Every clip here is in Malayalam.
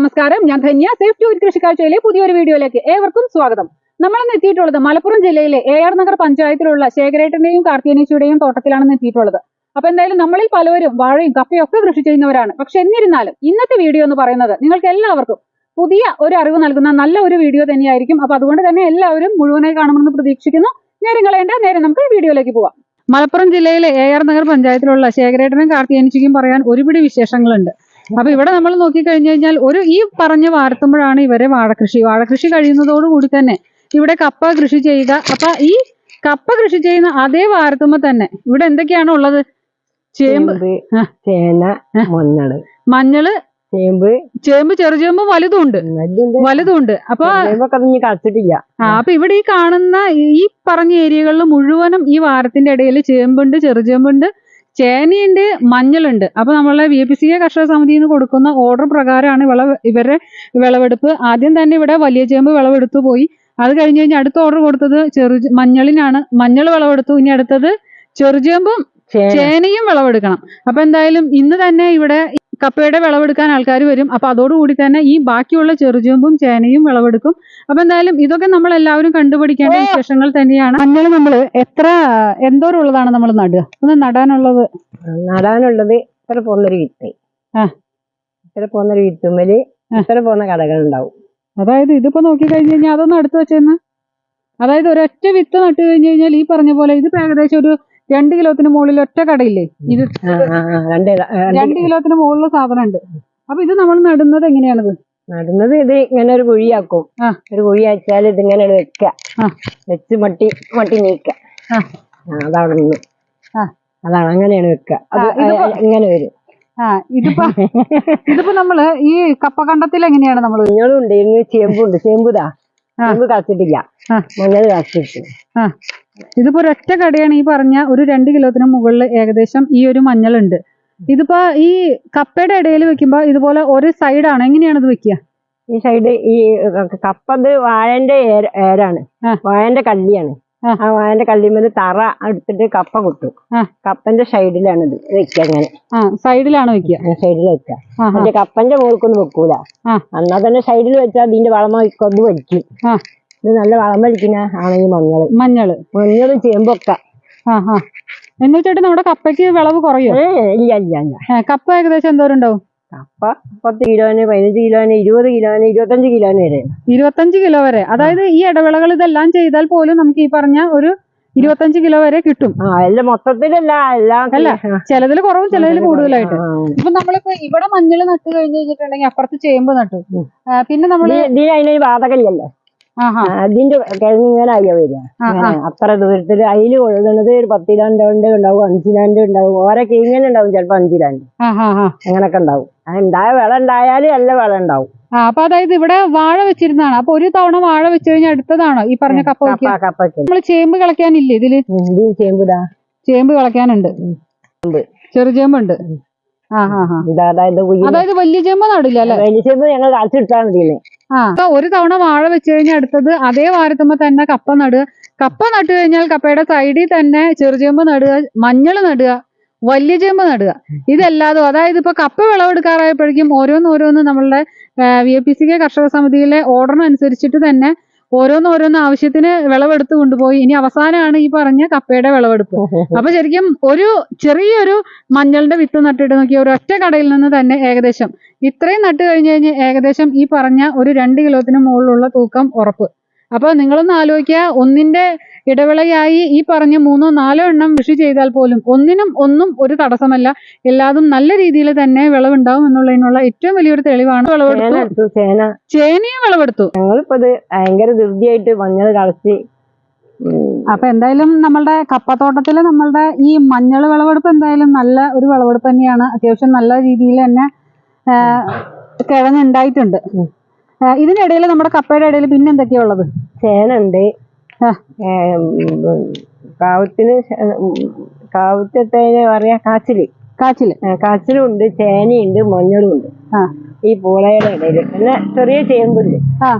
നമസ്കാരം. ഞാൻ ധന്യ. സേഫ് ടു കൃഷിക്കാഴ്ചയിലെ പുതിയൊരു വീഡിയോയിലേക്ക് ഏവർക്കും സ്വാഗതം. നമ്മൾ ഇന്ന് എത്തിയിട്ടുള്ളത് മലപ്പുറം ജില്ലയിലെ എ ആർ നഗർ പഞ്ചായത്തിലുള്ള ശേഖരേട്ടന്റെയും കാർത്തിയനേശിയുടെയും തോട്ടത്തിലാണ് എത്തിയിട്ടുള്ളത്. അപ്പൊ എന്തായാലും നമ്മളിൽ പലവരും വാഴയും കപ്പയും ഒക്കെ കൃഷി ചെയ്യുന്നവരാണ്. പക്ഷെ എന്നിരുന്നാലും ഇന്നത്തെ വീഡിയോ എന്ന് പറയുന്നത് നിങ്ങൾക്ക് എല്ലാവർക്കും പുതിയ ഒരു അറിവ് നൽകുന്ന നല്ല ഒരു വീഡിയോ തന്നെയായിരിക്കും. അപ്പൊ അതുകൊണ്ട് തന്നെ എല്ലാവരും മുഴുവനായി കാണുമെന്ന് പ്രതീക്ഷിക്കുന്നു. നേരം കളയേണ്ട നേരെ നമുക്ക് വീഡിയോയിലേക്ക് പോവാം. മലപ്പുറം ജില്ലയിലെ എ ആർ നഗർ പഞ്ചായത്തിലുള്ള ശേഖരേട്ടനും കാർത്തിയനിച്ചിക്കും പറയാൻ ഒരുപിടി വിശേഷങ്ങളുണ്ട്. അപ്പൊ ഇവിടെ നമ്മൾ നോക്കിക്കഴിഞ്ഞു കഴിഞ്ഞാൽ ഒരു ഈ പറഞ്ഞ വാർത്തുമ്പോഴാണ് ഇവരെ വാഴകൃഷി വാഴകൃഷി കഴിയുന്നതോടുകൂടി തന്നെ ഇവിടെ കപ്പ കൃഷി ചെയ്യുക. അപ്പൊ ഈ കപ്പ കൃഷി ചെയ്യുന്ന അതേ വാർത്തുമ്പോ തന്നെ ഇവിടെ എന്തൊക്കെയാണ് ഉള്ളത്? ചേമ്പ്. ചേന മഞ്ഞൾ. മഞ്ഞൾ ചേമ്പ്. ചേമ്പ് ചെറുചേമ്പ് വലുതുണ്ട്. വലുതുണ്ട്. അപ്പൊ കളിച്ചിട്ടില്ല. ആ അപ്പൊ ഇവിടെ ഈ കാണുന്ന ഈ പറഞ്ഞ ഏരിയകളിൽ മുഴുവനും ഈ വാരത്തിന്റെ ഇടയിൽ ചേമ്പുണ്ട് ചെറുചേമ്പുണ്ട് ചേനയുണ്ട് മഞ്ഞളുണ്ട്. അപ്പൊ നമ്മളെ വി പി സി എ കർഷക സമിതിയിൽ നിന്ന് കൊടുക്കുന്ന ഓർഡർ പ്രകാരമാണ് വിള ഇവരുടെ വിളവെടുപ്പ്. ആദ്യം തന്നെ ഇവിടെ വലിയ ചേമ്പ് വിളവെടുത്തു പോയി. അത് കഴിഞ്ഞ് കഴിഞ്ഞ് അടുത്ത ഓർഡർ കൊടുത്തത് ചെറു മഞ്ഞളിനാണ്. മഞ്ഞൾ വിളവെടുത്തു. ഇനി അടുത്തത് ചെറുചേമ്പും ചേന. ചേനയും വിളവെടുക്കണം. അപ്പൊ എന്തായാലും ഇന്ന് തന്നെ ഇവിടെ കപ്പയുടെ വിളവെടുക്കാൻ ആൾക്കാർ വരും. അപ്പൊ അതോടുകൂടി തന്നെ ഈ ബാക്കിയുള്ള ചെറുചേമ്പും ചേനയും വിളവെടുക്കും. അപ്പൊ എന്തായാലും ഇതൊക്കെ നമ്മൾ എല്ലാവരും കണ്ടുപിടിക്കേണ്ട വിശേഷങ്ങൾ തന്നെയാണ്. മഞ്ഞൾ നമ്മൾ എത്ര എന്തോരമുള്ളതാണ് നമ്മൾ നടുക? ഒന്ന് നടാനുള്ളത്. നടാനുള്ളത് ഇത്ര പോന്നൊരു വിത്ത്. ആ. ഇത്ര പോന്നൊരു വിത്തുമ്മൽ. ഇത്ര പോന്ന കടകൾ ഉണ്ടാവും അതായത് ഇതിപ്പോ നോക്കി കഴിഞ്ഞു കഴിഞ്ഞാൽ അതൊന്ന് അടുത്ത് വെച്ചെന്ന്. അതായത് ഒരൊറ്റ വിത്ത് നട്ട് കഴിഞ്ഞു കഴിഞ്ഞാൽ ഈ പറഞ്ഞ പോലെ ഇതിപ്പോ ഏകദേശം ഒരു രണ്ട് കിലോത്തിന് മുകളിൽ ഒറ്റ കടയില്ലേ? ഇത് രണ്ട് കിലോത്തിന് മുകളിലുള്ള സാധനം ഉണ്ട് അപ്പൊ ഇത് നമ്മൾ നടുന്നത് എങ്ങനെയാണിത്? നടുന്നത് ഇത് ഇങ്ങനെ ഒരു കുഴിയാക്കും. ഒരു കുഴി അയച്ചാൽ ഇതിങ്ങനെ വെക്ക. വെച്ച് മട്ടി മട്ടി നീക്ക. അതവിടെ ആ. അതാണ് അങ്ങനെയാണ് വെക്ക. ഇങ്ങനെ വരും. ആ ഇതിപ്പോ ഇതിപ്പോ നമ്മൾ ഈ കപ്പകണ്ടത്തിൽ എങ്ങനെയാണ് നമ്മൾ ഉണ്ട് ഇന്ന് ചേമ്പുണ്ട് ചേമ്പുതാ. ചേമ്പ് കാച്ചിട്ടില്ല. മഞ്ഞൾ കാച്ചിട്ട്. ഇതിപ്പോ ഒരൊറ്റ കടയാണ് ഈ പറഞ്ഞ ഒരു രണ്ട് കിലോത്തിന് മുകളിൽ ഏകദേശം ഈ ഒരു മഞ്ഞളുണ്ട്. ഇതിപ്പോ ഈ കപ്പയുടെ ഇടയിൽ വെക്കുമ്പോ ഇതുപോലെ ഒരു സൈഡാണ്? എങ്ങനെയാണ് ഇത് വെക്കുക? ഈ സൈഡ് ഈ കപ്പത് വാഴന്റെ ഏര- ഏരാണ്. വാഴന്റെ കള്ളിയാണ് ആ. വാഴന്റെ കള്ളിമേൽ തറ എടുത്തിട്ട് കപ്പ കൊട്ടു. കപ്പന്റെ സൈഡിലാണ് ഇത് വെക്കുക അങ്ങനെ സൈഡിലാണ് വെക്കുക. സൈഡിൽ വെക്കുക. ആ കപ്പന്റെ മുകൾക്കൊന്നും വെക്കൂല. എന്നാ തന്നെ സൈഡിൽ വെച്ചാൽ ഇതിന്റെ വളമ കൊതു വലിക്കും. ഇത് നല്ല വളം വലിക്കുന്ന ആണെങ്കിൽ മഞ്ഞൾ മഞ്ഞൾ മഞ്ഞളും ചേമ്പൊക്കെ. എന്ന് നമ്മുടെ കപ്പയ്ക്ക് വിളവ് കുറയോ? ഏ ഇല്ല ഇല്ല ഇല്ല. കപ്പ ഏകദേശം എന്തോരം ഉണ്ടാവും കപ്പ പത്ത് കിലോന് പതിനഞ്ച് കിലോന് ഇരുപത് കിലോന് ഇരുപത്തഞ്ച് കിലോന് വരെ. ഇരുപത്തഞ്ച് കിലോ വരെ. അതായത് ഈ ഇടവേളകൾ ഇതെല്ലാം ചെയ്താൽ പോലും നമുക്ക് ഈ പറഞ്ഞ ഒരു ഇരുപത്തഞ്ച് കിലോ വരെ കിട്ടും. ആ എല്ലാം മൊത്തത്തിലല്ല എല്ലാം അല്ല, ചിലതിൽ കുറവും ചിലതിൽ കൂടുതലായിട്ട്. ഇപ്പൊ നമ്മളിപ്പോ ഇവിടെ മഞ്ഞൾ നട്ട് കഴിഞ്ഞു കഴിഞ്ഞിട്ടുണ്ടെങ്കിൽ അപ്പുറത്ത് ചേമ്പ് നട്ടു. പിന്നെ നമ്മൾ അതിനൊരു ബാധകല്ലല്ലോ ആഹാ അതിന്റെ കിഴങ്ങ് ഇങ്ങനെ അയ്യോ വരിക അത്ര ദൂരത്തിൽ അതിൽ കൊഴുകുന്നത് ഒരു പത്തിലാണ്ട് ഉണ്ടാവും അഞ്ചിലാണ്ട് ഉണ്ടാവും. ഓരോ ഇങ്ങനെ ഉണ്ടാവും ചിലപ്പോ അഞ്ചിലാണ്ട് അങ്ങനൊക്കെ ഉണ്ടാവും. ഉണ്ടായ വിള ഉണ്ടായാലും എല്ലാ വിള ഉണ്ടാവും. ആ അപ്പൊ അതായത് ഇവിടെ വാഴ വെച്ചിരുന്നതാണ്. അപ്പൊ ഒരു തവണ വാഴ വെച്ച് കഴിഞ്ഞാൽ അടുത്തതാണോ ഈ പറഞ്ഞ കപ്പ നമ്മൾ ചേമ്പ് കളിക്കാനില്ലേ ഇതിൽ? ചേമ്പിടാ. ചേമ്പ് കളിക്കാനുണ്ട് ചെറു ഇതാ അതായത് വലിയ ചേമ്പ് നടില്ല അല്ലെ? വലിയ ചേമ്പ് ഞങ്ങൾ ആ അപ്പൊ ഒരു തവണ വാഴ വെച്ച് കഴിഞ്ഞാൽ അടുത്തത് അതേ വാരത്തുമ്പോ തന്നെ കപ്പ നടുക. കപ്പ നട്ടു കഴിഞ്ഞാൽ കപ്പയുടെ സൈഡിൽ തന്നെ ചെറുചേമ്പ് നടുക മഞ്ഞൾ നടുക വലിയ ചേമ്പ് നടുക. ഇതല്ലാതെ അതായത് ഇപ്പൊ കപ്പ വിളവെടുക്കാറായപ്പോഴേക്കും ഓരോന്ന് ഓരോന്ന് നമ്മളുടെ V A P C K കർഷക സമിതിയിലെ ഓർഡറിനനുസരിച്ചിട്ട് തന്നെ ഓരോന്ന് ഓരോന്ന് ആവശ്യത്തിന് വിളവെടുത്ത് കൊണ്ടുപോയി. ഇനി അവസാനമാണ് ഈ പറഞ്ഞ കപ്പയുടെ വിളവെടുപ്പ്. അപ്പൊ ശരിക്കും ഒരു ചെറിയൊരു മഞ്ഞളിന്റെ വിത്ത് നട്ടിട്ട് നോക്കിയ ഒരു ഒറ്റ കടയിൽ നിന്ന് തന്നെ ഏകദേശം ഇത്രയും നട്ട് കഴിഞ്ഞ് കഴിഞ്ഞ് ഏകദേശം ഈ പറഞ്ഞ ഒരു രണ്ട് കിലോത്തിന് മുകളിലുള്ള തൂക്കം ഉറപ്പ്. അപ്പൊ നിങ്ങളൊന്ന് ആലോചിക്കുക ഒന്നിന്റെ ഇടവേളയായി ഈ പറഞ്ഞ മൂന്നോ നാലോ എണ്ണം കൃഷി ചെയ്താൽ പോലും ഒന്നിനും ഒന്നും ഒരു തടസ്സമല്ല. എല്ലാതും നല്ല രീതിയിൽ തന്നെ വിളവുണ്ടാവും എന്നുള്ളതിനുള്ള ഏറ്റവും വലിയൊരു തെളിവാണ് വിളവെടുത്തു. ചേന. ചേനയും വിളവെടുത്തു. ഞങ്ങളിപ്പോ ഇത് ഭയങ്കര ധൃതിയായിട്ട് മഞ്ഞൾ കളച്ച് അപ്പൊ എന്തായാലും നമ്മളുടെ കപ്പത്തോട്ടത്തിൽ നമ്മളുടെ ഈ മഞ്ഞൾ വിളവെടുപ്പ് എന്തായാലും നല്ല ഒരു വിളവെടുപ്പ് തന്നെയാണ്. അത്യാവശ്യം നല്ല രീതിയിൽ തന്നെ കിഴങ്ങുണ്ടായിട്ടുണ്ട്. ഇതിനിടയിൽ നമ്മുടെ കപ്പയുടെ ഇടയിൽ പിന്നെ എന്തൊക്കെയാ ഉള്ളത് ചേനുണ്ട്. കാവത്തിന് കാവത്തെ പറയാ കാച്ചിൽ. കാച്ചിൽ. കാച്ചിലും ഉണ്ട് ചേനയുണ്ട് മഞ്ഞളും ഉണ്ട് ഈ പൂളയുടെ ഇടയിൽ. പിന്നെ ചെറിയ ചേമ്പുണ്ട്. ആ.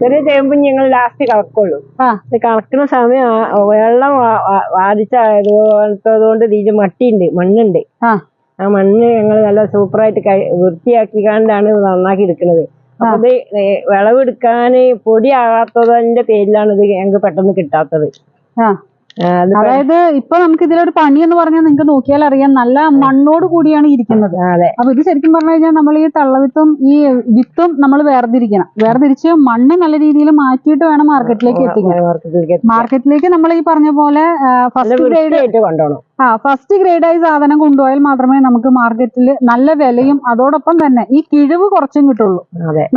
ചെറിയ ചേമ്പ് ഞങ്ങൾ ലാസ്റ്റ് ഇത് കളക്കുന്ന സമയം വെള്ളം വാദിച്ചതുകൊണ്ട് ഇതിൽ മട്ടിയുണ്ട് മണ്ണുണ്ട്. ആ മണ്ണ് ഞങ്ങൾ നല്ല സൂപ്പറായിട്ട് വൃത്തിയാക്കി കണ്ടാണ് നന്നാക്കി എടുക്കുന്നത്. അത് വിളവെടുക്കാൻ പൊടിയാകാത്തതിന്റെ പേരിലാണ് ഇത് ഞങ്ങൾക്ക് പെട്ടെന്ന് കിട്ടാത്തത്. അതായത് ഇപ്പൊ നമുക്ക് ഇതിലൊരു പണി എന്ന് പറഞ്ഞാൽ നിങ്ങൾക്ക് നോക്കിയാൽ അറിയാം നല്ല മണ്ണോട് കൂടിയാണ് ഇരിക്കുന്നത്. അതെ. അപ്പൊ ഇത് ശരിക്കും പറഞ്ഞു കഴിഞ്ഞാൽ നമ്മൾ ഈ തള്ളവിത്തും ഈ വിത്തും നമ്മൾ വേർതിരിക്കണം. വേർതിരിച്ച് മണ്ണ് നല്ല രീതിയിൽ മാറ്റിയിട്ട് വേണം മാർക്കറ്റിലേക്ക് എത്തിക്കാൻ. മാർക്കറ്റിലേക്ക് നമ്മൾ ഈ പറഞ്ഞ പോലെ ഫസ്റ്റ് ഗ്രേഡ് കൊണ്ടോണം. കൊണ്ടുപോകണം ആ ഫസ്റ്റ് ഗ്രേഡായി സാധനം കൊണ്ടുപോയാൽ മാത്രമേ നമുക്ക് മാർക്കറ്റിൽ നല്ല വിലയും അതോടൊപ്പം തന്നെ ഈ കിഴിവ് കുറച്ചും കിട്ടുള്ളൂ.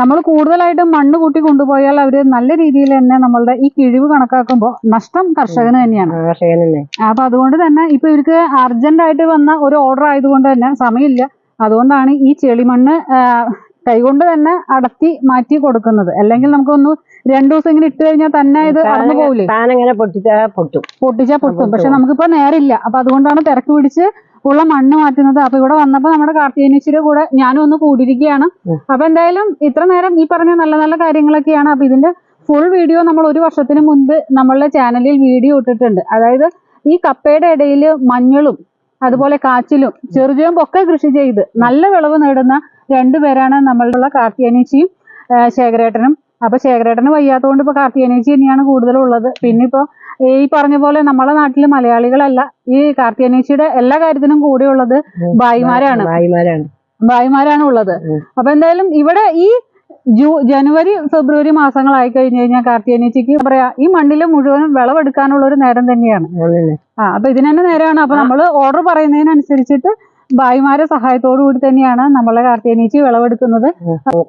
നമ്മൾ കൂടുതലായിട്ട് മണ്ണ് കൂട്ടി കൊണ്ടുപോയാൽ അവർ നല്ല രീതിയിൽ തന്നെ നമ്മളുടെ ഈ കിഴിവ് കണക്കാക്കുമ്പോൾ നഷ്ടം കർഷകന് തന്നെയാണ്. അപ്പൊ അതുകൊണ്ട് തന്നെ ഇപ്പൊ ഇവർക്ക് അർജന്റ് ആയിട്ട് വന്ന ഒരു ഓർഡർ ആയതുകൊണ്ട് തന്നെ സമയമില്ല. അതുകൊണ്ടാണ് ഈ ചെളിമണ്ണ് കൈകൊണ്ട് തന്നെ അടത്തി മാറ്റി കൊടുക്കുന്നത്. അല്ലെങ്കിൽ നമുക്കൊന്ന് രണ്ടു ദിവസം ഇങ്ങനെ ഇട്ട് കഴിഞ്ഞാൽ തന്നെ ഇത് അടന്നു പോകില്ലേ താനങ്ങനെ പൊട്ടിച്ചാ പൊട്ടും. പൊട്ടിച്ചാ പൊട്ടും. പൊട്ടും. പക്ഷെ നമുക്കിപ്പോ നേരില്ല. അപ്പൊ അതുകൊണ്ടാണ് തിരക്ക് പിടിച്ച് ഉള്ള മണ്ണ് മാറ്റുന്നത്. അപ്പൊ ഇവിടെ വന്നപ്പോ നമ്മുടെ കാർത്തികനീശ്വര കൂടെ ഞാനും ഒന്ന് കൂടിയിരിക്കുകയാണ്. അപ്പൊ എന്തായാലും ഇത്ര നേരം ഈ പറഞ്ഞ നല്ല നല്ല കാര്യങ്ങളൊക്കെയാണ്. അപ്പൊ ഇതിന്റെ ഫുൾ വീഡിയോ നമ്മൾ ഒരു വർഷത്തിന് മുൻപ് നമ്മളുടെ ചാനലിൽ വീഡിയോ ഇട്ടിട്ടുണ്ട്. അതായത് ഈ കപ്പയുടെ ഇടയിൽ മഞ്ഞളും അതുപോലെ കാച്ചിലും ചെറുചുവമ്പൊക്കെ കൃഷി ചെയ്ത് നല്ല വിളവ് നേടുന്ന രണ്ടുപേരാണ് നമ്മളുള്ള കാർത്തിയാനേച്ചിയും ശേഖരേട്ടനും. അപ്പൊ ശേഖരേട്ടന് വയ്യാത്തതുകൊണ്ട് ഇപ്പൊ കാർത്തിയാനേച്ചി തന്നെയാണ് കൂടുതലും ഉള്ളത് പിന്നെ ഇപ്പൊ ഈ പറഞ്ഞ പോലെ നമ്മളെ നാട്ടിൽ മലയാളികളല്ല. ഈ കാർത്തിയാനേച്ചിയുടെ എല്ലാ കാര്യത്തിനും കൂടെയുള്ളത് ഭായിമാരാണ്. ഭായിമാരാണ്. ഭായിമാരാണ് ഉള്ളത്. അപ്പൊ എന്തായാലും ഇവിടെ ഈ ജൂ ജനുവരി ഫെബ്രുവരി മാസങ്ങളായി കഴിഞ്ഞു കഴിഞ്ഞാൽ കാർത്തികനീച്ചിക്ക് പറയാ ഈ മണ്ണിൽ മുഴുവനും വിളവെടുക്കാനുള്ള ഒരു നേരം തന്നെയാണ്. ആ അപ്പൊ ഇതിന് തന്നെ നേരമാണ് അപ്പൊ നമ്മൾ ഓർഡർ പറയുന്നതിനനുസരിച്ചിട്ട് ഭായിമാരെ സഹായത്തോടു കൂടി തന്നെയാണ് നമ്മളെ കാർത്തികനീച്ചി വിളവെടുക്കുന്നത്.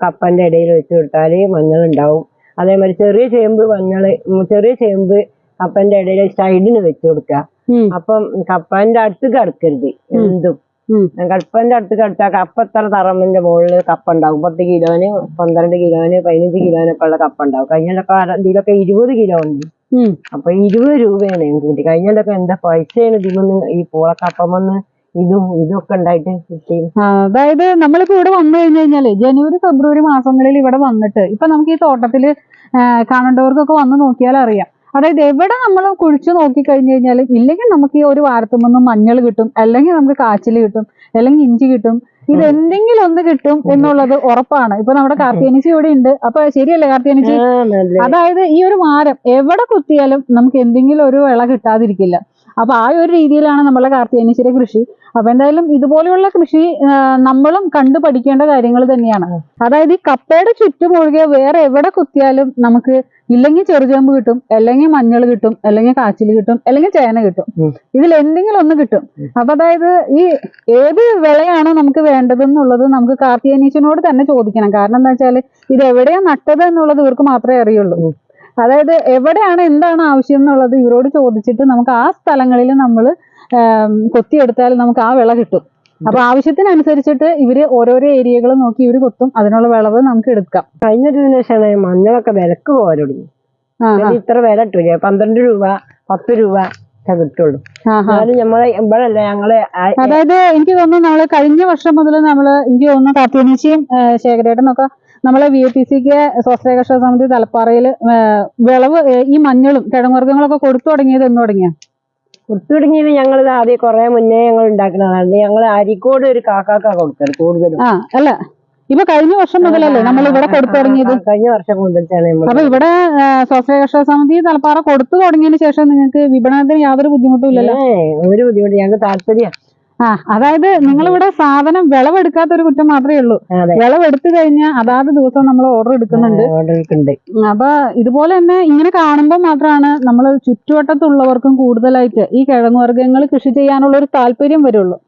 കപ്പന്റെ ഇടയിൽ വെച്ച് കൊടുത്താൽ മഞ്ഞൾ ഉണ്ടാവും അതേമാതിരി ചെറിയ ചേമ്പ് മഞ്ഞൾ ചെറിയ ചേമ്പ് കപ്പന്റെ ഇടയിൽ സൈഡിന് വെച്ച് കൊടുക്കുക അപ്പം കപ്പന്റെ അടുത്ത് കിടക്കരുത് എന്തും. കപ്പന്റെ അടുത്ത് കിടത്താൽ കപ്പ എത്ര തറമ്പിന്റെ മുകളിൽ കപ്പ ഉണ്ടാവും പത്ത് കിലോന് പന്ത്രണ്ട് കിലോന് പതിനഞ്ച് കിലോനൊക്കെ ഉള്ള കപ്പ ഉണ്ടാവും കഴിഞ്ഞൊക്കെ ഇതിലൊക്കെ ഇരുപത് കിലോ ഉണ്ട്. അപ്പൊ ഇരുപത് രൂപയാണ് എനിക്ക് കിട്ടി കഴിഞ്ഞൊക്കെ എന്താ പൈസയാണ് ഇതിമൊന്ന് ഈ പൂളക്കപ്പമെന്ന് ഇതും ഇതൊക്കെ ഉണ്ടായിട്ട് കിട്ടി അതായത് നമ്മളിപ്പോ ഇവിടെ വന്നു കഴിഞ്ഞു കഴിഞ്ഞാൽ ജനുവരി ഫെബ്രുവരി മാസങ്ങളിൽ ഇവിടെ വന്നിട്ട് ഇപ്പൊ നമുക്ക് ഈ തോട്ടത്തിൽ കാണേണ്ടവർക്കൊക്കെ വന്ന് നോക്കിയാൽ അറിയാം. അതായത് എവിടെ നമ്മൾ കുഴിച്ചു നോക്കി കഴിഞ്ഞു കഴിഞ്ഞാൽ ഇല്ലെങ്കിൽ നമുക്ക് ഈ ഒരു വാരത്തുമ്പൊന്നും മഞ്ഞൾ കിട്ടും അല്ലെങ്കിൽ നമുക്ക് കാച്ചിൽ കിട്ടും അല്ലെങ്കിൽ ഇഞ്ചി കിട്ടും. ഇത് എന്തെങ്കിലും ഒന്ന് കിട്ടും എന്നുള്ളത് ഉറപ്പാണ്. ഇപ്പൊ നമ്മുടെ കാർത്തിയനിച്ചി ഇവിടെ ഉണ്ട്. അപ്പൊ ശരിയല്ലേ കാർത്തിയനിച്ചി അതായത് ഈ ഒരു മാരം എവിടെ കുത്തിയാലും നമുക്ക് എന്തെങ്കിലും ഒരു വിള കിട്ടാതിരിക്കില്ല. അപ്പൊ ആ ഒരു രീതിയിലാണ് നമ്മളെ കാർത്തികനീശ്വര കൃഷി. അപ്പൊ എന്തായാലും ഇതുപോലെയുള്ള കൃഷി നമ്മളും കണ്ടു പഠിക്കേണ്ട കാര്യങ്ങൾ തന്നെയാണ്. അതായത് ഈ കപ്പയുടെ ചുറ്റും ഒഴികെ വേറെ എവിടെ കുത്തിയാലും നമുക്ക് ഇല്ലെങ്കിൽ ചെറുചേമ്പ് കിട്ടും അല്ലെങ്കിൽ മഞ്ഞൾ കിട്ടും അല്ലെങ്കിൽ കാച്ചിൽ കിട്ടും അല്ലെങ്കിൽ ചേന കിട്ടും. ഇതിൽ എന്തെങ്കിലും ഒന്ന് കിട്ടും. അപ്പൊ അതായത് ഈ ഏത് വിളയാണ് നമുക്ക് വേണ്ടതെന്നുള്ളത് നമുക്ക് കാർത്തികനീശനോട് തന്നെ ചോദിക്കണം. കാരണം എന്താ വെച്ചാൽ ഇത് എവിടെയാ നട്ടത് എന്നുള്ളത് ഇവർക്ക് മാത്രമേ അറിയുള്ളൂ. അതായത് എവിടെയാണ് എന്താണ് ആവശ്യം എന്നുള്ളത് ഇവരോട് ചോദിച്ചിട്ട് നമുക്ക് ആ സ്ഥലങ്ങളിൽ നമ്മൾ കൊത്തിയെടുത്താൽ നമുക്ക് ആ വിള കിട്ടും. അപ്പൊ ആവശ്യത്തിനനുസരിച്ചിട്ട് ഇവർ ഓരോരോ ഏരിയകൾ നോക്കി ഇവർ കൊത്തും. അതിനുള്ള വിളവ് നമുക്ക് എടുക്കാം. കഴിഞ്ഞൊരു ശേഷമാണ് മഞ്ഞളൊക്കെ വിലക്ക് പോകാൻ തുടങ്ങി. ഇത്ര വില കിട്ടൂലേ? പന്ത്രണ്ട് രൂപ പത്ത് രൂപ. കിട്ടുള്ളൂ ആ, ആ. എന്നാലും നമ്മളെ ഇവിടെയല്ല ഞങ്ങൾ അതായത് എനിക്ക് തോന്നുന്നു നമ്മൾ കഴിഞ്ഞ വർഷം മുതൽ നമ്മൾ എനിക്ക് തോന്നുന്നു കാർത്തികനീച്ചിയും ശേഖരേട്ടനൊക്കെ നമ്മളെ വി എ പി സിക്ക് സ്വാശ്രയ കർഷക സമിതി തലപ്പാറയിൽ വിളവ് ഈ മഞ്ഞളും കിഴങ്ങുവർഗങ്ങളൊക്കെ കൊടുത്തു തുടങ്ങിയത് എന്ന് തുടങ്ങിയ? കൊടുത്തു തുടങ്ങിയത് ഞങ്ങൾ ആദ്യം കുറെ മുന്നേ ഞങ്ങൾ ഉണ്ടാക്കുന്നതാണ് ഞങ്ങൾ അരിക്കോട് ഒരു കാക്കാക്ക കൊടുത്തത് കൂടുതലും. ആ അല്ല. ഇപ്പൊ കഴിഞ്ഞ വർഷം മുതലല്ലേ നമ്മൾ ഇവിടെ കൊടുത്തു തുടങ്ങിയത്? കഴിഞ്ഞ വർഷം മുതൽ അപ്പൊ ഇവിടെ ആ, സ്വാശ്രയ കർഷക സമിതി തലപ്പാറ കൊടുത്തു തുടങ്ങിയതിന് ശേഷം നിങ്ങൾക്ക് വിപണനത്തിന് യാതൊരു ബുദ്ധിമുട്ടും ഇല്ലല്ലോ ഒരു ബുദ്ധിമുട്ട് ഞങ്ങൾക്ക് താല്പര്യം. ആ അതായത് നിങ്ങളിവിടെ സാധനം വിളവെടുക്കാത്ത ഒരു കുറ്റം മാത്രമേ ഉള്ളൂ. വിളവെടുത്തു കഴിഞ്ഞാൽ അതാത് ദിവസം നമ്മൾ ഓർഡർ എടുക്കുന്നുണ്ട്. അപ്പൊ ഇതുപോലെ തന്നെ ഇങ്ങനെ കാണുമ്പോൾ മാത്രമാണ് നമ്മൾ ചുറ്റുവട്ടത്തുള്ളവർക്കും കൂടുതലായിട്ട് ഈ കിഴങ്ങുവർഗങ്ങൾ കൃഷി ചെയ്യാനുള്ള ഒരു താല്പര്യം വരുള്ളൂ.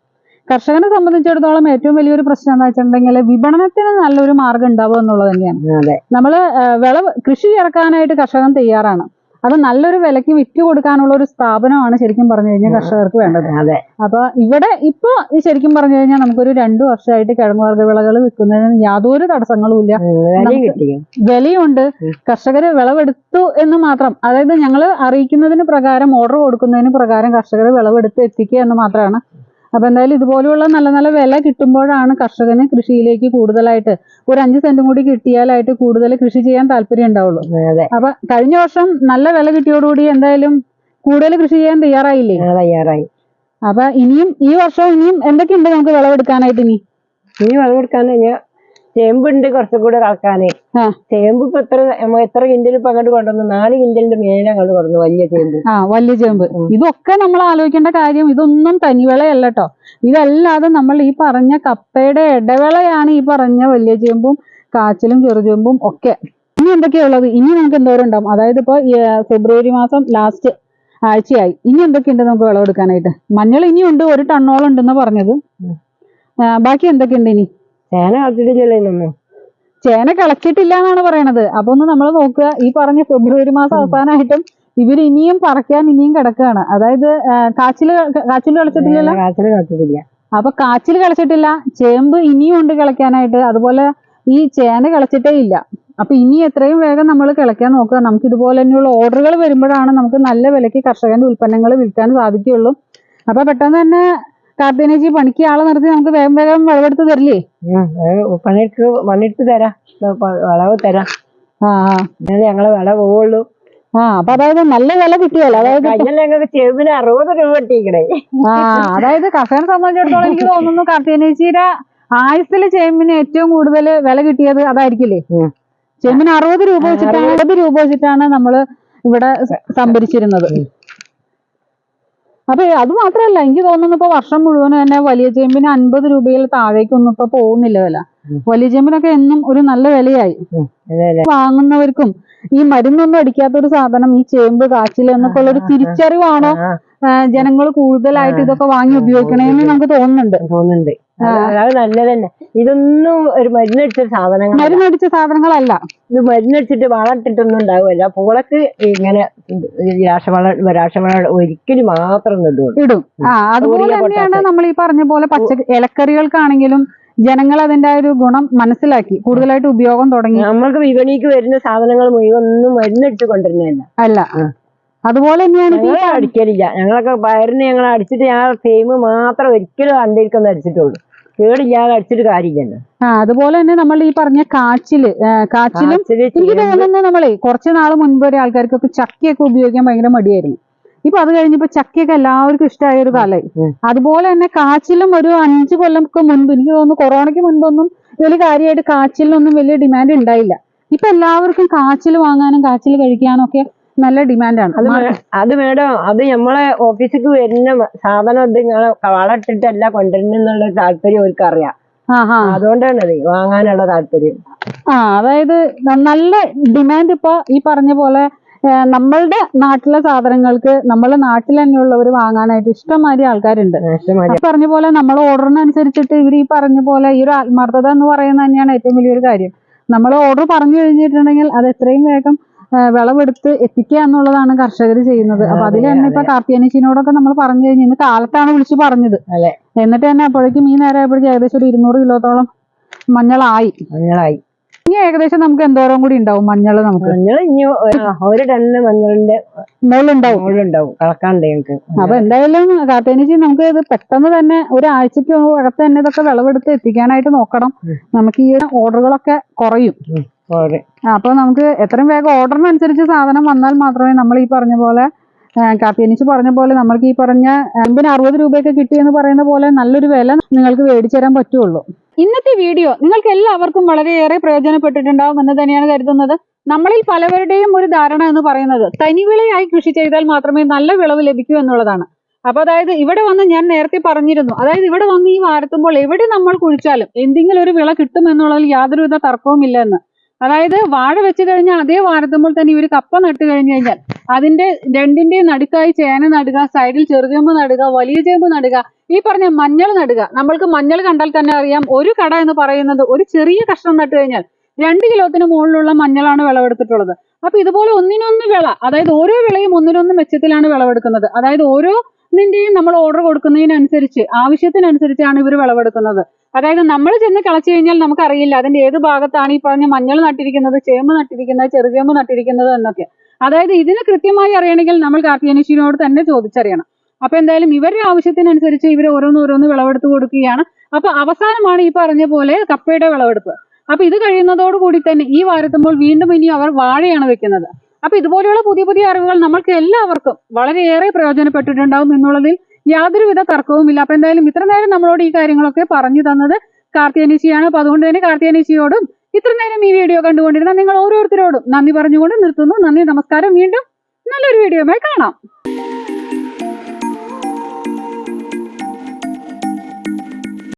കർഷകനെ സംബന്ധിച്ചിടത്തോളം ഏറ്റവും വലിയൊരു പ്രശ്നം എന്താ വെച്ചിട്ടുണ്ടെങ്കിൽ വിപണനത്തിന് നല്ലൊരു മാർഗം ഉണ്ടാവുക എന്നുള്ളത് തന്നെയാണ്. നമ്മൾ വിളവ് കൃഷി ഇറക്കാനായിട്ട് കർഷകൻ തയ്യാറാണ്. അത് നല്ലൊരു വിലക്ക് വിറ്റ് കൊടുക്കാനുള്ള ഒരു സ്ഥാപനമാണ് ശരിക്കും പറഞ്ഞു കഴിഞ്ഞാൽ കർഷകർക്ക് വേണ്ടത്. അതെ. അപ്പൊ ഇവിടെ ഇപ്പൊ ശരിക്കും പറഞ്ഞു കഴിഞ്ഞാൽ നമുക്കൊരു രണ്ടു വർഷമായിട്ട് കിഴങ്ങുവർഗ വിളകൾ വിൽക്കുന്നതിന് യാതൊരു തടസ്സങ്ങളും ഇല്ല. വിലയുണ്ട്. കർഷകര് വിളവെടുത്തു എന്ന് മാത്രം. അതായത് ഞങ്ങൾ അറിയിക്കുന്നതിന് പ്രകാരം ഓർഡർ കൊടുക്കുന്നതിന് പ്രകാരം കർഷകർ വിളവെടുത്ത് എത്തിക്കുക എന്ന് മാത്രമാണ്. അപ്പൊ എന്തായാലും ഇതുപോലെയുള്ള നല്ല നല്ല വില കിട്ടുമ്പോഴാണ് കർഷകന് കൃഷിയിലേക്ക് കൂടുതലായിട്ട് ഒരു അഞ്ച് സെന്റും കൂടി കിട്ടിയാലായിട്ട് കൂടുതൽ കൃഷി ചെയ്യാൻ താല്പര്യം ഉണ്ടാവുള്ളൂ. അപ്പൊ കഴിഞ്ഞ വർഷം നല്ല വില കിട്ടിയോടുകൂടി എന്തായാലും കൂടുതൽ കൃഷി ചെയ്യാൻ തയ്യാറായില്ലേ? തയ്യാറായി. അപ്പൊ ഇനിയും ഈ വർഷം ഇനിയും എന്തൊക്കെയുണ്ട് നമുക്ക് വിളവെടുക്കാനായിട്ട് ഇനി? ഇനി വിളവെടുക്കാൻ ചേമ്പുണ്ട് കുറച്ചും കൂടെ കളക്കാന് ചേമ്പ് ഇപ്പൊ എത്ര എത്ര കിൻഡൽ ഇപ്പൊ അങ്ങോട്ട് കൊണ്ടുവന്നു? നാല് കിൻഡലിന്റെ മേലെ അങ്ങോട്ട് കൊണ്ടുവന്നു വലിയ ചേമ്പ്. ആ വലിയ ചേമ്പ്. ഇതൊക്കെ നമ്മൾ ആലോചിക്കേണ്ട കാര്യം ഇതൊന്നും തനിവിളയല്ല കേട്ടോ ഇതല്ലാതെ നമ്മൾ ഈ പറഞ്ഞ കപ്പയുടെ ഇടവേളയാണ് ഈ പറഞ്ഞ വലിയ ചേമ്പും കാച്ചിലും ചെറുചേമ്പും ഒക്കെ. ഇനി എന്തൊക്കെയാ ഉള്ളത്? ഇനി നമുക്ക് എന്തോരം ഉണ്ടാവും? അതായത് ഇപ്പൊ ഫെബ്രുവരി മാസം ലാസ്റ്റ് ആഴ്ചയായി. ഇനി എന്തൊക്കെയുണ്ട് നമുക്ക് വിളവെടുക്കാനായിട്ട്? മഞ്ഞൾ ഇനിയുണ്ട് ഒരു ടണ്ണോളം ഉണ്ടെന്ന് പറഞ്ഞത്. ബാക്കി എന്തൊക്കെയുണ്ട് ഇനി? ചേന കളച്ചിട്ടില്ലല്ലോ ഇന്നൊന്നും. ചേന കളച്ചിട്ടില്ല എന്നാണ് പറയണത്. അപ്പൊ ഒന്ന് നമ്മൾ നോക്കുക. ഈ പറഞ്ഞ ഫെബ്രുവരി മാസം അവസാനമായിട്ടും ഇവർ ഇനിയും പറക്കാൻ ഇനിയും കിടക്കുകയാണ്. അതായത് കാച്ചിൽ കാച്ചിൽ കളിച്ചിട്ടില്ലല്ലോ? കാച്ചിൽ കളിച്ചിട്ടില്ല. അപ്പൊ കാച്ചിൽ കളിച്ചിട്ടില്ല. ചേമ്പ് ഇനിയും ഉണ്ട് കിളയ്ക്കാനായിട്ട് അതുപോലെ ഈ ചേന കിളച്ചിട്ടേ ഇല്ല. അപ്പൊ ഇനി എത്രയും വേഗം നമ്മൾ കിളയ്ക്കാൻ നോക്കുക. നമുക്ക് ഇതുപോലെ തന്നെയുള്ള ഓർഡറുകൾ വരുമ്പോഴാണ് നമുക്ക് നല്ല വിലയ്ക്ക് കർഷകന്റെ ഉൽപ്പന്നങ്ങൾ വിൽക്കാൻ സാധിക്കുകയുള്ളൂ. അപ്പൊ പെട്ടെന്ന് തന്നെ കാർത്തിനേജി പണിക്ക് ആളെ നിർത്തി നമുക്ക് വേഗം വേഗം വിളവെടുത്ത് തരില്ലേ? പണിക്ക് പണിയിട്ട് തരാം. വിളവ് തരാം. ആ. എന്നാലേ ഞങ്ങളെ വില പോവുള്ളൂ. ആ അപ്പൊ അതായത് നല്ല വില കിട്ടിയല്ലോ. അതായത് ഞങ്ങൾക്ക് അറുപത് രൂപ കിട്ടിയിക്കണേ ആ അതായത് കർഷകനെ സംബന്ധിച്ചിടത്തോളം എനിക്ക് തോന്നുന്നു കാർത്തികനേച്ചിയുടെ ആയുസ്സിലെ ചേമ്പിന് ഏറ്റവും കൂടുതൽ വില കിട്ടിയത് അതായിരിക്കില്ലേ? ചെമ്പിന് അറുപത് രൂപ വെച്ചിട്ടാണ് അറുപത് രൂപ വെച്ചിട്ടാണ് നമ്മൾ ഇവിടെ സംഭരിച്ചിരുന്നത്. അപ്പൊ അത് മാത്രല്ല എനിക്ക് തോന്നുന്നു ഇപ്പൊ വർഷം മുഴുവൻ തന്നെ വലിയ ചേമ്പിന് അൻപത് രൂപയിൽ താഴേക്കൊന്നും ഇപ്പൊ പോകുന്നില്ല വില. വലിയ ചേമ്പിനൊക്കെ എന്നും ഒരു നല്ല വിലയായി. വാങ്ങുന്നവർക്കും ഈ മരുന്നൊന്നും അടിക്കാത്ത ഒരു സാധനം ഈ ചേമ്പ് കാച്ചിൽ എന്നൊക്കെ ഉള്ള ഒരു. തിരിച്ചറിവാണോ ജനങ്ങൾ കൂടുതലായിട്ട് ഇതൊക്കെ വാങ്ങി ഉപയോഗിക്കണേന്ന് നമുക്ക് തോന്നുന്നുണ്ട്. തോന്നുന്നുണ്ട്. അത്. അത് നല്ലത് തന്നെ ഇതൊന്നും ഒരു മരുന്നടിച്ച സാധനങ്ങൾ മരുന്നടിച്ച സാധനങ്ങളല്ല. ഇത് മരുന്നടിച്ചിട്ട് വളർത്തിട്ടൊന്നും ഉണ്ടാവില്ല പൂളക്ക് ഇങ്ങനെ രാസവള രാസവള ഒരിക്കലും മാത്രം ഇടുള്ളൂ ഇടും. ആ അതുപോലെ തന്നെയാണ് നമ്മൾ ഈ പറഞ്ഞ പോലെ പച്ച ഇലക്കറികൾക്കാണെങ്കിലും ജനങ്ങൾ അതിന്റെ ഒരു ഗുണം മനസ്സിലാക്കി. കൂടുതലായിട്ട് ഉപയോഗം തുടങ്ങി. നമ്മൾക്ക് വിപണിക്ക് വരുന്ന സാധനങ്ങൾ മുഴുവൻ ഒന്നും മരുന്നടിച്ച് കൊണ്ടിരുന്നില്ല അല്ല. അതുപോലെ തന്നെയാണ് അടിക്കലില്ല. ഞങ്ങളൊക്കെ പയറിന് ഞങ്ങൾ അടിച്ചിട്ട് ഞങ്ങൾ സെയിം മാത്രം ഒരിക്കലും അണ്ടിരിക്കൊന്നും അടിച്ചിട്ടുള്ളൂ. കേടില്ലാതെ അടിച്ചിട്ട് കാര്യമില്ലല്ലോ. ആ അതുപോലെ തന്നെ നമ്മൾ ഈ പറഞ്ഞ കാച്ചിൽ ആ, കാച്ചിലും കാച്ചിൽ, എനിക്ക് ചേമ്പ്, തോന്നുന്നു നമ്മളെ കുറച്ച് നാൾ മുൻപ് വരെ ആൾക്കാർക്കൊക്കെ ചക്കയൊക്കെ ഉപയോഗിക്കാൻ ഭയങ്കര മടിയായിരുന്നു. ഇപ്പൊ അത് കഴിഞ്ഞപ്പോ ചക്കയൊക്കെ എല്ലാവർക്കും ഇഷ്ടമായ ഒരു കാലമായി ഉം. അതുപോലെ തന്നെ കാച്ചിലും ഒരു അഞ്ചു കൊല്ലംക്ക് മുൻപ് എനിക്ക് തോന്നുന്നു കൊറോണയ്ക്ക് മുൻപൊന്നും വലിയ കാര്യമായിട്ട് കാച്ചിലിനൊന്നും വലിയ ഡിമാൻഡ് ഉണ്ടായില്ല. ഇപ്പൊ എല്ലാവർക്കും കാച്ചിൽ വാങ്ങാനും കാച്ചിൽ കഴിക്കാനും ഒക്കെ നല്ല ഡിമാൻഡാണ്. അത് മേഡം അത് നമ്മളെ ഓഫീസിക്ക് വരുന്ന സാധനം ഇത് ഇങ്ങനെ വളർത്തിട്ടല്ല കൊണ്ടുവരുന്നുള്ള താല്പര്യം അവർക്ക് അറിയാം അതുകൊണ്ടാണ് അത് വാങ്ങാനുള്ള താല്പര്യം. ആ അതായത് നല്ല ഡിമാൻഡ് ഇപ്പൊ ഈ പറഞ്ഞ പോലെ നമ്മളുടെ നാട്ടിലെ സാധനങ്ങൾക്ക് നമ്മളെ നാട്ടിൽ തന്നെയുള്ളവർ വാങ്ങാനായിട്ട് ഇഷ്ടംമാതിരി ആൾക്കാരുണ്ട്. പറഞ്ഞ പോലെ നമ്മൾ ഓർഡറിനനുസരിച്ചിട്ട് ഇവർ ഈ പറഞ്ഞ പോലെ ഈ ഒരു ആത്മാർത്ഥത എന്ന് പറയുന്നത് തന്നെയാണ് ഏറ്റവും വലിയൊരു കാര്യം. നമ്മൾ ഓർഡർ പറഞ്ഞു കഴിഞ്ഞിട്ടുണ്ടെങ്കിൽ അത് എത്രയും വേഗം വിളവെടുത്ത് എത്തിക്കുക എന്നുള്ളതാണ് കർഷകർ ചെയ്യുന്നത്. അപ്പൊ അതിൽ തന്നെ ഇപ്പൊ കാർത്തിയാനിച്ചിനോടൊക്കെ നമ്മൾ പറഞ്ഞു കഴിഞ്ഞു ഇന്ന് കാലത്താണ് വിളിച്ചു പറഞ്ഞത്. എന്നിട്ട് തന്നെ അപ്പോഴേക്കും ഈ നേരം ആയപ്പോഴേക്കും ഏകദേശം ഒരു ഇരുന്നൂറ് കിലോത്തോളം മഞ്ഞളായി. മഞ്ഞളായി. ഇനി ഏകദേശം നമുക്ക് എന്തോരം കൂടി ഉണ്ടാവും മഞ്ഞൾ നമുക്ക്? മഞ്ഞൾ ഇനി ഒരു ടണ്ണ് മഞ്ഞളിന്റെ മുകളിലുണ്ടാവും. മുകളിലുണ്ടാവും. കളക്കാണ്ട് ഞങ്ങൾക്ക് അപ്പൊ എന്തായാലും കാത്തേനിച്ച് നമുക്ക് ഇത് പെട്ടെന്ന് തന്നെ ഒരാഴ്ചക്ക് അകത്ത് തന്നെ ഇതൊക്കെ വിളവെടുത്ത് എത്തിക്കാനായിട്ട് നോക്കണം. നമുക്ക് ഈ ഓർഡറുകളൊക്കെ കുറയും. അപ്പൊ നമുക്ക് എത്രയും വേഗം ഓർഡറിനനുസരിച്ച് സാധനം വന്നാൽ മാത്രമേ നമ്മൾ ഈ പറഞ്ഞ പോലെ കാപ്പിയനിച്ച് പറഞ്ഞ പോലെ നമ്മൾക്ക് ഈ പറഞ്ഞ അമ്പിന് അറുപത് രൂപയൊക്കെ കിട്ടി എന്ന് പറയുന്ന പോലെ നല്ലൊരു വില നിങ്ങൾക്ക് മേടിച്ചു തരാൻ പറ്റുള്ളൂ. ഇന്നത്തെ വീഡിയോ നിങ്ങൾക്ക് എല്ലാവർക്കും വളരെയേറെ പ്രയോജനപ്പെട്ടിട്ടുണ്ടാവും എന്ന് തന്നെയാണ് കരുതുന്നത്. നമ്മളിൽ പലവരുടെയും ഒരു ധാരണ എന്ന് പറയുന്നത് തനിവിളയായി കൃഷി ചെയ്താൽ മാത്രമേ നല്ല വിളവ് ലഭിക്കൂ എന്നുള്ളതാണ്. അപ്പൊ അതായത് ഇവിടെ വന്ന് ഞാൻ നേരത്തെ പറഞ്ഞിരുന്നു. അതായത് ഇവിടെ വന്ന് ഈ വാരത്തുമ്പോൾ എവിടെ നമ്മൾ കുഴിച്ചാലും എന്തെങ്കിലും ഒരു വിള കിട്ടും എന്നുള്ളതിൽ യാതൊരുവിധ തർക്കവും ഇല്ല എന്ന് അതായത് വാഴ വെച്ച് കഴിഞ്ഞാൽ അതേ വാരത്തുമ്പോൾ തന്നെ ഒരു കപ്പ നട്ട് കഴിഞ്ഞു കഴിഞ്ഞാൽ അതിന്റെ രണ്ടിന്റെയും നടുക്കായി ചേന നടുക സൈഡിൽ ചെറുചേമ്പ് നടുക വലിയ ചേമ്പ് നടുക ഈ പറഞ്ഞ മഞ്ഞൾ നടുക. നമ്മൾക്ക് മഞ്ഞൾ കണ്ടാൽ തന്നെ അറിയാം ഒരു കട എന്ന് പറയുന്നത് ഒരു ചെറിയ കഷ്ണം നട്ട് കഴിഞ്ഞാൽ രണ്ട് കിലോത്തിന് മുകളിലുള്ള മഞ്ഞളാണ് വിളവെടുത്തിട്ടുള്ളത്. അപ്പൊ ഇതുപോലെ ഒന്നിനൊന്ന് വിള അതായത് ഓരോ വിളയും ഒന്നിനൊന്ന് മെച്ചത്തിലാണ് വിളവെടുക്കുന്നത്. അതായത് ഓരോ ഇതിന്റെയും നമ്മൾ ഓർഡർ കൊടുക്കുന്നതിനനുസരിച്ച് ആവശ്യത്തിനനുസരിച്ചാണ് ഇവർ വിളവെടുക്കുന്നത്. അതായത് നമ്മൾ ചെന്ന് കിളച്ചു കഴിഞ്ഞാൽ നമുക്കറിയില്ല അതിന്റെ ഏത് ഭാഗത്താണ് ഈ പറഞ്ഞ മഞ്ഞൾ നട്ടിരിക്കുന്നത് ചേമ്പ് നട്ടിരിക്കുന്നത് ചെറുചേമ്പ് നട്ടിരിക്കുന്നത് എന്നൊക്കെ. അതായത് ഇതിന് കൃത്യമായി അറിയണമെങ്കിൽ നമ്മൾ കാർത്തിയനീഷിനോട് തന്നെ ചോദിച്ചറിയണം. അപ്പൊ എന്തായാലും ഇവരുടെ ആവശ്യത്തിനനുസരിച്ച് ഇവർ ഓരോന്ന് ഓരോന്ന് വിളവെടുത്ത് കൊടുക്കുകയാണ്. അപ്പൊ അവസാനമാണ് ഈ പറഞ്ഞ പോലെ കപ്പയുടെ വിളവെടുപ്പ്. അപ്പൊ ഇത് കഴിയുന്നതോടുകൂടി തന്നെ ഈ വാരത്തുമ്പോൾ വീണ്ടും ഇനി അവർ വാഴയാണ് വെക്കുന്നത്. അപ്പൊ ഇതുപോലെയുള്ള പുതിയ പുതിയ അറിവുകൾ നമ്മൾക്ക് എല്ലാവർക്കും വളരെയേറെ പ്രയോജനപ്പെട്ടിട്ടുണ്ടാവും എന്നുള്ളതിൽ യാതൊരുവിധ തർക്കവുമില്ല. അപ്പൊ എന്തായാലും ഇത്ര നേരം നമ്മളോട് ഈ കാര്യങ്ങളൊക്കെ പറഞ്ഞു തന്നത് കാർത്തിയനീശിയാണ് അപ്പൊ അതുകൊണ്ട് തന്നെ കാർത്തിയനീശിയോടും ഇത്ര നേരം ഈ വീഡിയോ കണ്ടുകൊണ്ടിരുന്ന നിങ്ങൾ ഓരോരുത്തരോടും നന്ദി പറഞ്ഞുകൊണ്ട് നിർത്തുന്നു. നന്ദി നമസ്കാരം. വീണ്ടും നല്ലൊരു വീഡിയോയുമായി കാണാം.